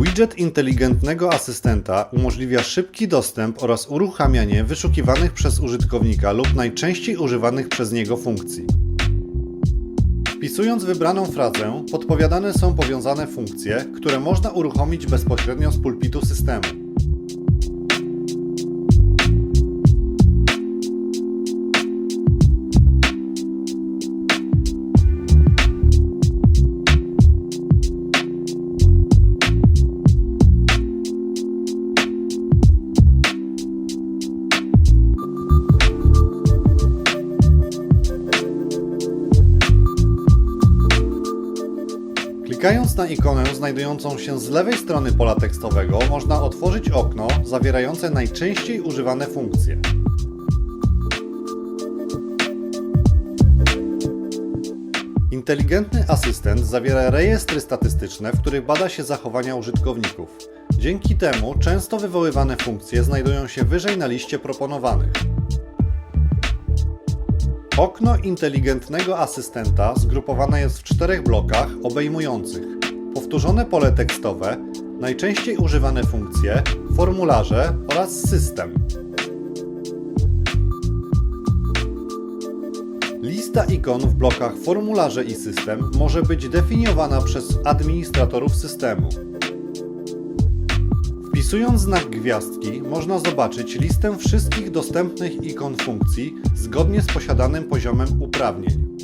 Widget inteligentnego asystenta umożliwia szybki dostęp oraz uruchamianie wyszukiwanych przez użytkownika lub najczęściej używanych przez niego funkcji. Wpisując wybraną frazę, podpowiadane są powiązane funkcje, które można uruchomić bezpośrednio z pulpitu systemu. Klikając na ikonę znajdującą się z lewej strony pola tekstowego, można otworzyć okno zawierające najczęściej używane funkcje. Inteligentny asystent zawiera rejestry statystyczne, w których bada się zachowania użytkowników. Dzięki temu często wywoływane funkcje znajdują się wyżej na liście proponowanych. Okno inteligentnego asystenta zgrupowane jest w czterech blokach obejmujących powtórzone pole tekstowe, najczęściej używane funkcje, formularze oraz system. Lista ikon w blokach formularze i system może być definiowana przez administratorów systemu. Wpisując znak gwiazdki można zobaczyć listę wszystkich dostępnych ikon funkcji zgodnie z posiadanym poziomem uprawnień.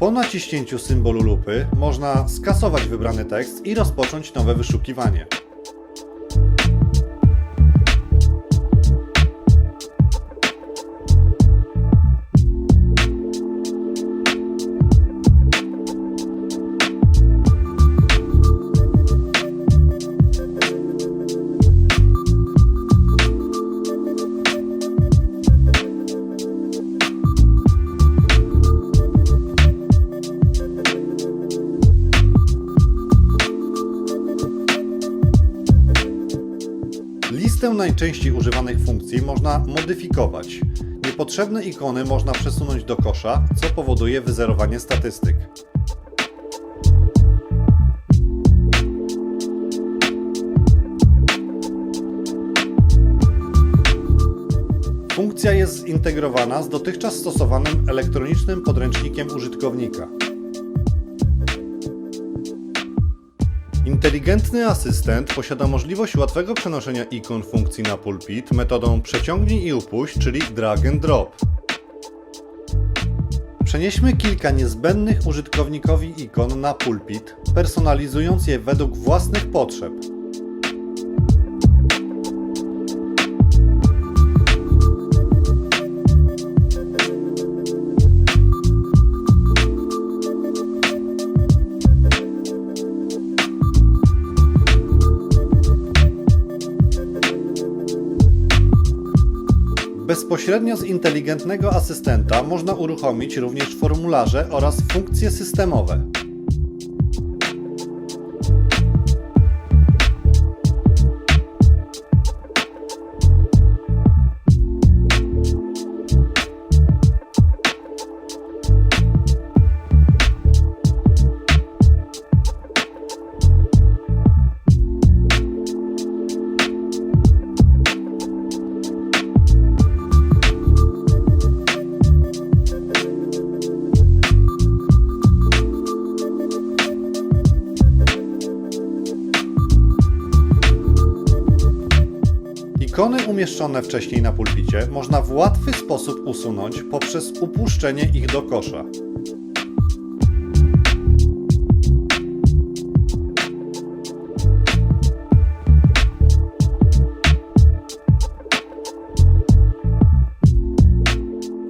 Po naciśnięciu symbolu lupy można skasować wybrany tekst i rozpocząć nowe wyszukiwanie. Listę najczęściej używanych funkcji można modyfikować. Niepotrzebne ikony można przesunąć do kosza, co powoduje wyzerowanie statystyk. Funkcja jest zintegrowana z dotychczas stosowanym elektronicznym podręcznikiem użytkownika. Inteligentny asystent posiada możliwość łatwego przenoszenia ikon funkcji na pulpit metodą przeciągnij i upuść, czyli drag and drop. Przenieśmy kilka niezbędnych użytkownikowi ikon na pulpit, personalizując je według własnych potrzeb. Bezpośrednio z inteligentnego asystenta można uruchomić również formularze oraz funkcje systemowe. Ikony umieszczone wcześniej na pulpicie można w łatwy sposób usunąć poprzez upuszczenie ich do kosza.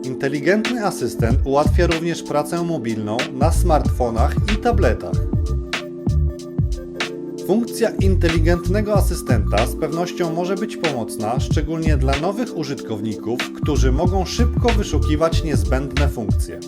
Inteligentny asystent ułatwia również pracę mobilną na smartfonach i tabletach. Funkcja inteligentnego asystenta z pewnością może być pomocna, szczególnie dla nowych użytkowników, którzy mogą szybko wyszukiwać niezbędne funkcje.